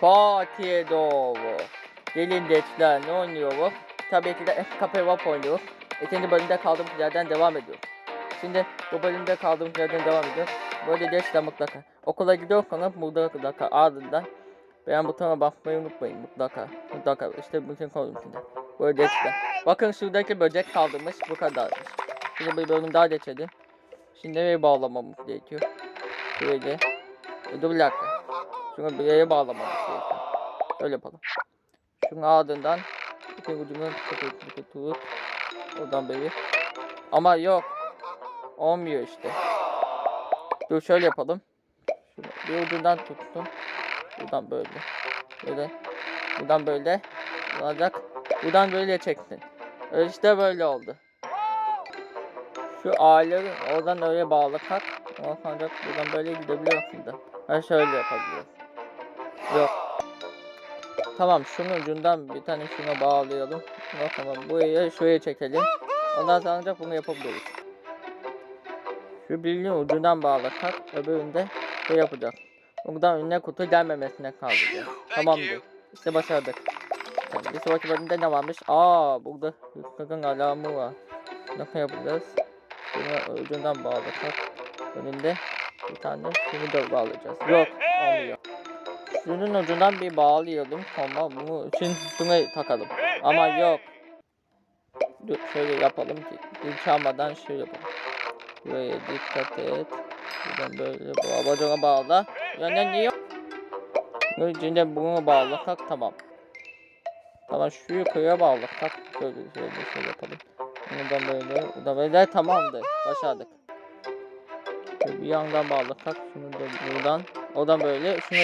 Fatih Doğu. Gelin gençler ne oynuyor bu? Tabii ki de Kapevap oynuyor. İkinci bölümde kaldığımız yerden devam ediyor. Şimdi bu bölümde kaldığımız yerden devam ediyor. Böyle gençler mutlaka. Okula gidiyorsanız mutlaka ardından beğen butonuna basmayı unutmayın mutlaka. Mutlaka işte bütün konum şimdi. Böyle gençler. Bakın şuradaki böcek kaldırmış bu kadarmış. Şimdi bir bölüm daha geçelim. Şimdi nereye bağlamamız gerekiyor? Böyle. Dur bir dakika. Şunu yere bağlamamız. Öyle yapalım. Şunun ardından ipin ucunu tutup tutup tutup oradan böyle. Ama yok. Olmuyor işte. Dur şöyle yapalım. Şunu bir ucundan tuttum. Buradan böyle. Böyle. Buradan böyle. Olacak. Buradan böyle çektin. İşte böyle oldu. Şu ağları oradan öyle bağlasak. Ancak buradan böyle gidebiliyor aslında. Ha şöyle yapabiliyoruz. Yok. Tamam şunun ucundan bir tane şuna bağlayalım. Tamam buraya şuraya çekelim. Ondan sonra ancak bunu yapabiliriz. Şu birinin ucundan bağlasak öbüründe şey yapacak. Buradan önüne kutu gelmemesine kalacak. Tamamdır. İşte başardık. Tamam, bir sonraki bölümde ne varmış? Aa burada hırsızın alarmı var. Nasıl yapacağız? Bunu ucundan bağlasak. Önünde bir tane şunu da bağlayacağız. Yok olmuyor. Şunun ucundan bir bağlayalım ama bunu için şunu takalım. Ama yok. Dur şöyle yapalım ki dil çalmadan şöyle yapalım. Buraya dikkat et. Buradan böyle bu abacana bağla. Yani niye? Önce bunu bağlasak tamam. Tamam şu yukarıya bağlasak şöyle şöyle şöyle yapalım. Buradan böyle, buradan böyle tamamdır. Başardık. Şöyle bir yandan bağlasak şunu da buradan. Oradan böyle şunu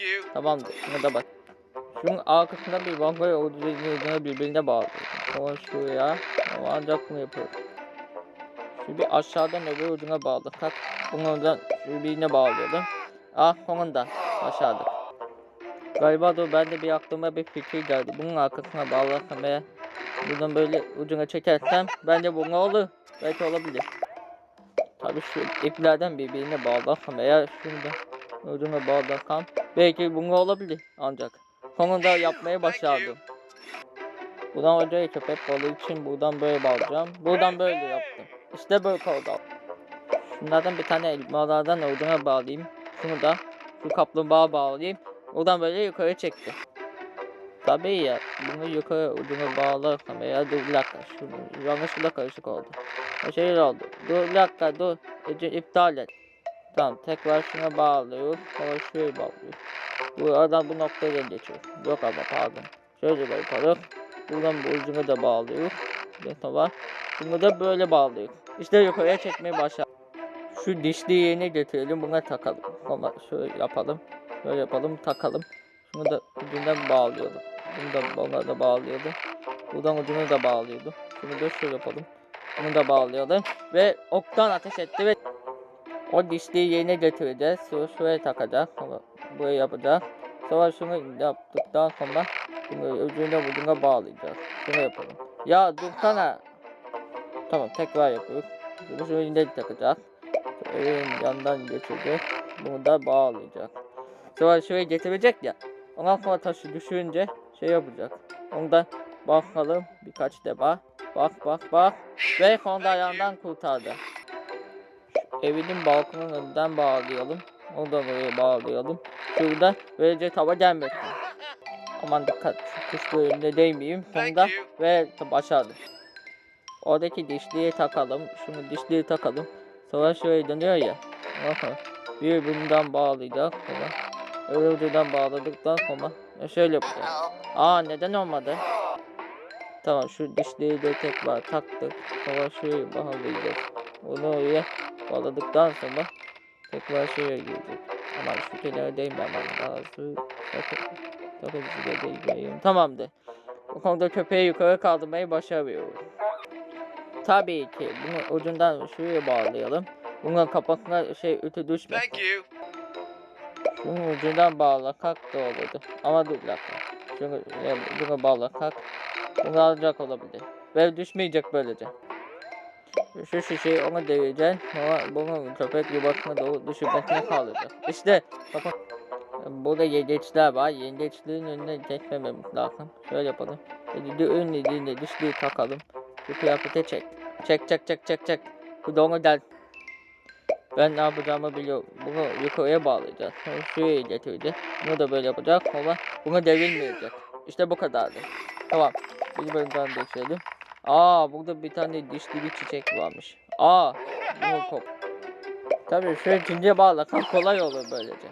you. Tamamdır. Şuna da bak. Şunun arkasında bir bangoya ucunu birbirine bağlıyor. Sonra şuraya. Ama ancak bunu yapıyoruz. Şu bir aşağıdan öbür ucuna bağlasak. Bunu da birbirine bağlayalım. Ah sonunda başardık. Galiba da bende bir aklıma bir fikir geldi. Bunun arkasına bağlasam eğer buradan böyle ucuna çekersem bence bunu olur. Belki olabilir. Tabii şu iplerden birbirine bağlasam eğer şunu da ucuna bağlasam belki bunu olabilir ancak. Sonunda yapmayı başardım. Buradan hocaya köpek balığı için buradan böyle bağlayacağım. Buradan böyle yaptım. İşte böyle oldu. Şunlardan bir tane elmalardan ucuna bağlayayım. Şunu da şu kaplumbağa bağlayayım. Oradan böyle yukarı çekti. Tabii ya bunu yukarı ucuna bağlarsam eğer dur bir dakika şunu yanlışlıkla karışık oldu. O şey oldu. Dur bir dakika dur. İptal et. Tamam tekrar şuna bağlıyoruz. Sonra şuraya bağlıyoruz. Bu aradan bu noktaya geçiyor. Yok ama pardon. Şöyle böyle yapalım. Buradan bu ucuna da bağlıyoruz. Ve tamam. Bunu da böyle bağlıyoruz. İşte yukarıya çekmeye başla. Şu dişli yerine getirelim. Buna takalım. Ama şöyle yapalım. Böyle yapalım takalım. Şunu da ucundan bağlayalım. Bunu da buna da bağlayalım. Buradan ucunu da bağlıyordum. Şunu da şöyle yapalım. Bunu da bağlayalım. Ve oktan ateş etti ve o dişliği yerine getireceğiz. Şuraya takacağız. Sonra buraya yapacağız. Sonra şunu yaptıktan sonra bunu ucuna ucuna bağlayacağız. Şunu yapalım. Ya dursana. Tamam tekrar yapıyoruz. Bunu şunu yine takacağız. Evin yandan geçireceğiz. Bunu da bağlayacak. Sonra şuraya getirecek ya. Ondan sonra taşı düşünce şey yapacak. Ondan bakalım birkaç defa. Bak bak bak. Ve sonunda ayağından kurtardı. Evinin balkonunun önünden bağlayalım. Onu da buraya bağlayalım. Şurada böylece tava gelmesin. Aman dikkat şu kuş bölümünde değmeyeyim. Sonunda ve başardı. Oradaki dişliği takalım. Şunu dişliği takalım. Sonra şöyle dönüyor ya. Bakın. Bir bundan bağlayacak. Sonra öbür bağladıktan sonra şöyle yapacağız. Aa neden olmadı? Tamam şu dişliği de tekrar taktık. Sonra şuraya bağlayacağız. Onu oraya bağladıktan sonra tekrar şuraya girecek. Ama şu kenara değmemem lazım. Bakın. Bakın size değmeyeyim. Tamamdır. Bu konuda köpeği yukarı kaldırmayı başarıyoruz. Tabii ki bunu ucundan şuraya bağlayalım. Bunun kafasına şey ütü düşmesin. Thank you. Şunun ucundan bağlasak da olurdu. Ama dur bir dakika. Şunu e, buna bağlasak bunu alacak olabilir. Ve düşmeyecek böylece. Şu şişeyi ona devireceksin. Ama bunun köpek yuvasına doğru düşürmesine sağlayacak. İşte bakın. Burada yengeçler var. Yengeçlerin önüne geçmememiz lazım. Şöyle yapalım. Şimdi ön dediğinde dişliği takalım. Bu kıyafete çek. Çek çek çek çek çek. Bu da ona gel. Ben ne yapacağımı biliyorum. Bunu yukarıya bağlayacağız. Şuraya getireceğiz. Bunu da böyle yapacak ama buna devrilmeyecek. İşte bu kadardı. Tamam. Bir bölümden geçelim. Aa burada bir tane dişli bir çiçek varmış. Aa bunu kop. Tabii şöyle zincire bağlasak kolay olur böylece.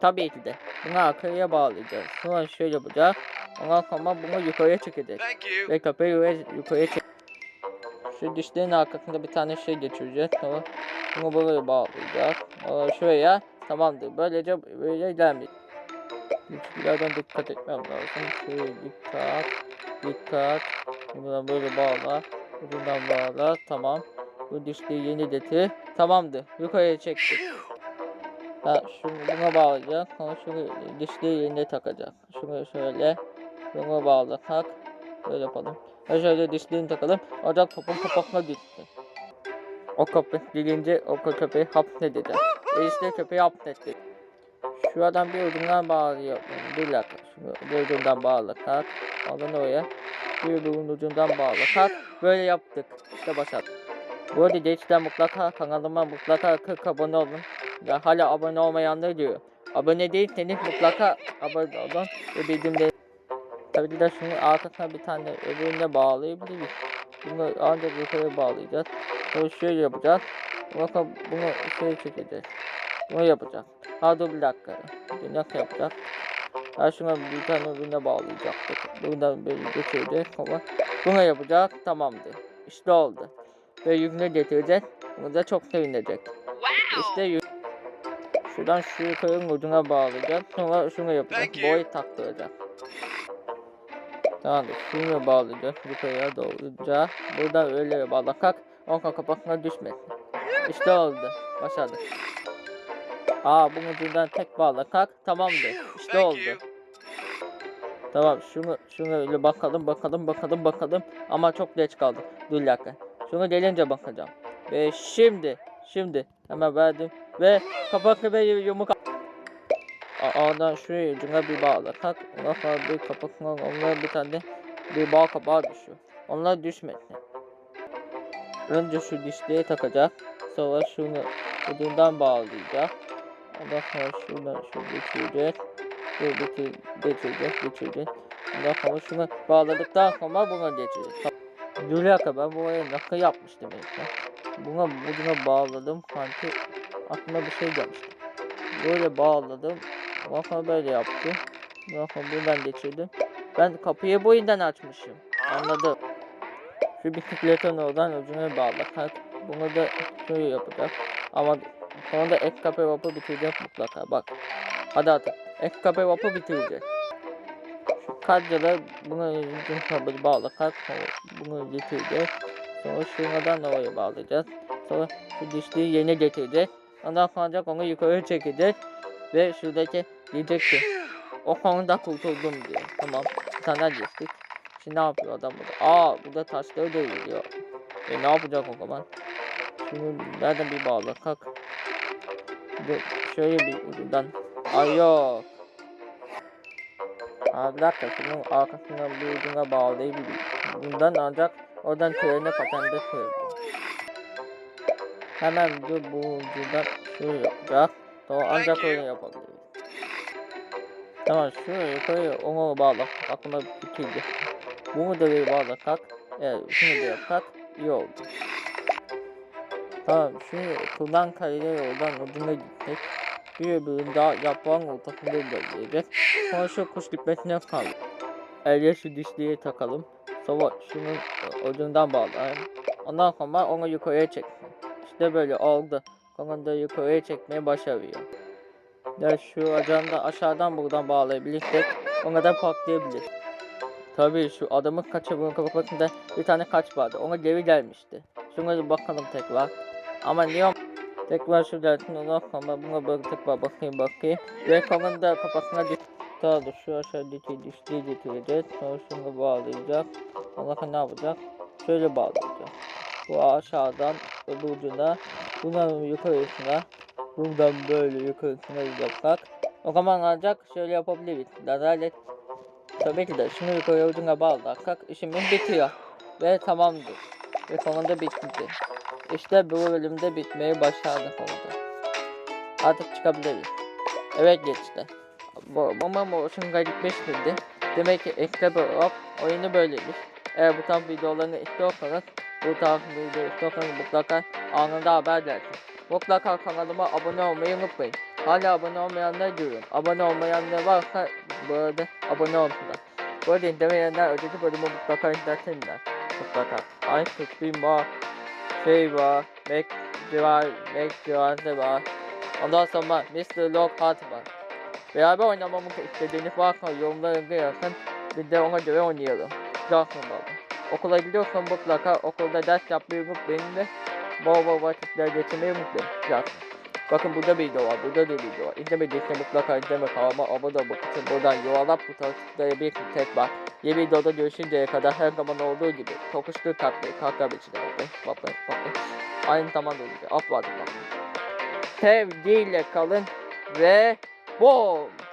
Tabii ki de. Bunu arkaya bağlayacağız. Sonra şöyle yapacağız. Ondan sonra bunu yukarıya çekeceğiz. Ve köpeği yukarıya, çek. Şu dişlerin arkasında bir tane şey geçireceğiz. Sonra bunu buraya bağlayacağız. Sonra şuraya tamamdır. Böylece böyle gelmeyecek. Güçlülerden dikkat etmem lazım. Şöyle dikkat. Dikkat. Buradan böyle bağla. Buradan bağla. Tamam. Bu dişliği yeni getir. Tamamdır. Yukarıya çektik. Ha, şunu buna bağlayacak. Sonra şunu dişliği yerine takacak. Şunu şöyle. Buna bağla. Tak. Böyle yapalım. Ve şöyle dişliğini takalım. Ocak topun kapakına gitti. O köpek gelince o köpeği hapsedeceğiz. Ve işte köpeği hapsettik. Şuradan bir ucundan bağlıyor. Bir dakika. Şunu bir ucundan bağla. Tak. Ondan oraya. Bir bunun ucundan bağla. Tak. Böyle yaptık. İşte başladık. Bu arada gençler mutlaka kanalıma mutlaka 40 abone olun. Ya hala abone olmayanlar diyor. Abone değilseniz mutlaka abone olun ve bildirimleri. Tabii ki de şunu arkasına bir tane öbürüne bağlayabiliriz. Bunu ancak yukarı bağlayacağız. Sonra şöyle yapacağız. Bakın bunu şöyle çekeceğiz. Bunu yapacağız. Ha dur bir dakika. Şimdi Nasıl yapacağız? Şuna bir tane öbürüne bağlayacaktık. Buradan böyle geçireceğiz ama bunu yapacağız. Tamamdır. İşte oldu. Ve yükünü getireceğiz. Bunu da çok sevinecek. İşte yük. Şuradan şu yukarının ucuna bağlayacağız. Sonra şunu yapacağız. Boy taktıracağız. Tamamdır. Şunu bağlayacağız. Yukarıya doğruca. Buradan öyle bağlasak. Onka kapakına düşmesin. İşte oldu. Başardık. Aa bunun ucundan tek bağlasak. Tamamdır. İşte Thank oldu. Tamam şunu şunu öyle bakalım bakalım bakalım bakalım ama çok geç kaldı. Dur bir dakika. Şunu gelince bakacağım. Ve şimdi şimdi hemen verdim ve kapaklı ve yumuk A- Oradan şuraya ucuna bir bağla tak. Ondan sonra bir kapakla onlara bir tane bir bağ kapağı düşüyor. Onlar düşmesin. Önce şu dişliğe takacak. Sonra şunu ucundan bağlayacak. Ondan sonra şuradan şu geçirecek. Şöyle geçir, geçirecek, geçirecek. Ondan sonra şunu bağladıktan sonra buna. Dur bir dakika ben buraya nakı yapmıştım ya. Buna ucuna bağladım. Sanki aklıma bir şey gelmişti. Böyle bağladım. Sonra böyle. Ondan sonra buradan geçirdim. Ben kapıyı bu yüzden açmışım. Anladım. Şu bisikletin oradan ucuna bağlasak. Bunu da şöyle yapacak. Ama sonra da ek kapı vapı bitirecek mutlaka. Bak. Hadi artık. Ek kapı vapı bitirecek. Şu kadroda buna uzun kabul bağlasak. Bunu getireceğiz. Sonra şuradan da oraya bağlayacağız. Sonra şu dişliği yerine getireceğiz. Ondan sonra onu yukarı çekeceğiz. Ve şuradaki diyecek ki o konuda kurtuldum diyor. Tamam. Daha geçtik. Şimdi ne yapıyor adam burada? Aa burada taşları deviriyor. E ne yapacak o zaman? Şunu nereden bir bağla kalk. Şöyle bir ucundan. Ay yok. Aa bir dakika şunun arkasından bir ucuna bağlayabilirim. Bundan ancak oradan trene patende. Hemen dur bu ucundan şöyle yapacak. Sonra ancak öyle yapabiliriz. Tamam şuraya yukarıya onu bağla. Aklıma bitirdi. Bunu da bir bağla kalk. Evet şunu da yap kalk. İyi oldu. Tamam şimdi kullan kaleleri oradan ucuna gittik. Bir öbürünü daha yaprağın ortasında ilerleyeceğiz. Sonra şu kuş dikmesine kaldı. Elde şu dişliği takalım. Sonra şunun ucundan bağlayalım. Ondan sonra onu yukarıya çeksin. İşte böyle oldu. Onu da yukarıya çekmeye başarıyor. Ya şu acanı da aşağıdan buradan bağlayabilirsek ona da patlayabilir. Tabii şu adamın kaçırdığının kafasında bir tane kaç vardı. Ona geri gelmişti. Şuna bakalım tekrar. Ama niye tekrar şu dersin ona sonra buna böyle tekrar bakayım bakayım. Onun da kafasına. Tamam şu aşağıdaki dişliği getireceğiz. Sonra şunu bağlayacak. Sonra ne yapacak? Şöyle bağlayacak. Bu aşağıdan öbür ucuna. Bunların yukarısına Buradan böyle yukarısına yapmak. O zaman ancak şöyle yapabiliriz. Adalet. Tabii ki de şunu yukarı ucuna bağlarsak işimiz bitiyor. Ve tamamdır. Ve sonunda bitti. İşte bu bölümde bitmeyi başardık oldu. Artık çıkabiliriz. Evet geçti. Bu, ama motion gitmişti. Demek ki ekle hop oyunu böyleymiş. Eğer bu tarz videolarını istiyorsanız bu tarz video istiyorsanız mutlaka anında haber versin. Mutlaka kanalıma abone olmayı unutmayın. Hala abone olmayanlar diyorum. Abone olmayanlar varsa böyle abone olsunlar. Bu arada izlemeyenler öteki bölümü mutlaka izlesinler. Mutlaka. Ay tutayım var. Şey var. Mac var. Mac cihazı var. Ondan sonra Mr. Lockhart var. Beraber oynamamı istediğiniz varsa yorumlara yazın. Biz de ona göre oynayalım. Cansın baba. Okula gidiyorsan mutlaka okulda ders yapmayı unutmayın ve bol bol vakitler geçirmeyi unutmayın. Cansın. Bakın burada video var, burada da video var. İzlemediyse mutlaka izleme kanalıma abone olmak için buradan yuvarlak butonu tıklayabilirsiniz tekrar. Yeni videoda görüşünceye kadar her zaman olduğu gibi tokuşlu kalpli kalkar içine bakın, bakın, bakın. Aynı zamanda gibi, vardı bakın. Sevgiyle kalın ve boom!